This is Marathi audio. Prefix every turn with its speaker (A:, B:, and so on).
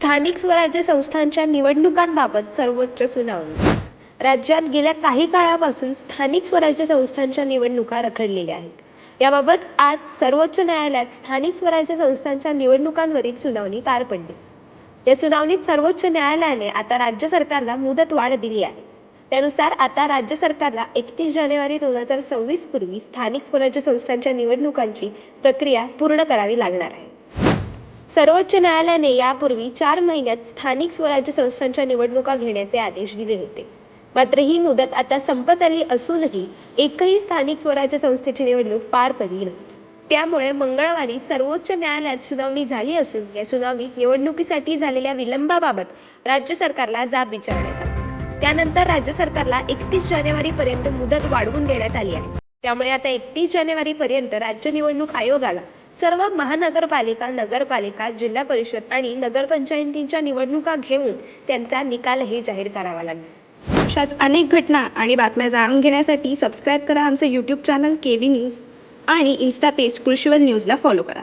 A: स्थानिक स्वराज्य संस्थांच्या निवडणुकांबाबत सर्वोच्च सुनावणी. राज्यात गेल्या काही काळापासून स्थानिक स्वराज्य संस्थांच्या निवडणुका रखडलेल्या आहेत. याबाबत आज सर्वोच्च न्यायालयात स्थानिक स्वराज्य संस्थांच्या निवडणुकांवरील सुनावणी पार पडली. या सुनावणीत सर्वोच्च न्यायालयाने आता राज्य सरकारला मुदत वाढ दिली आहे. त्यानुसार आता राज्य सरकारला एकतीस जानेवारी दोन हजार सव्वीस पूर्वी स्थानिक स्वराज्य संस्थांच्या निवडणुकांची प्रक्रिया पूर्ण करावी लागणार आहे. सर्वोच्च न्यायालयाने यापूर्वी चार महिन्यात स्थानिक स्वराज्य संस्थांच्या निवडणुका घेण्याचे आदेश दिले होते. मात्र ही मुदत आता संपत आली असूनही एकही स्थानिक स्वराज्य संस्थेची निवडणूक पार पडली नाही. त्यामुळे मंगळवारी सर्वोच्च न्यायालयात सुनावणी झाली असून या सुनावणीत निवडणुकीसाठी झालेल्या विलंबाबाबत राज्य सरकारला जाब विचारण्यात आला. त्यानंतर राज्य सरकारला एकतीस जानेवारी पर्यंत मुदत वाढवून देण्यात आली आहे. त्यामुळे आता एकतीस जानेवारी पर्यंत राज्य निवडणूक आयोगाला सर्व महानगरपालिका नगरपालिका जिल्हा परिषद आणि नगरपंचायतींच्या निवडणुका घेऊन त्यांचा निकालही जाहीर करावा लागेल.
B: अशाच अनेक घटना आणि बातम्या जाणून घेण्यासाठी सबस्क्राईब करा आमचं YouTube channel K V news आणि इन्स्टा पेज कृषीवल न्यूजला फॉलो करा.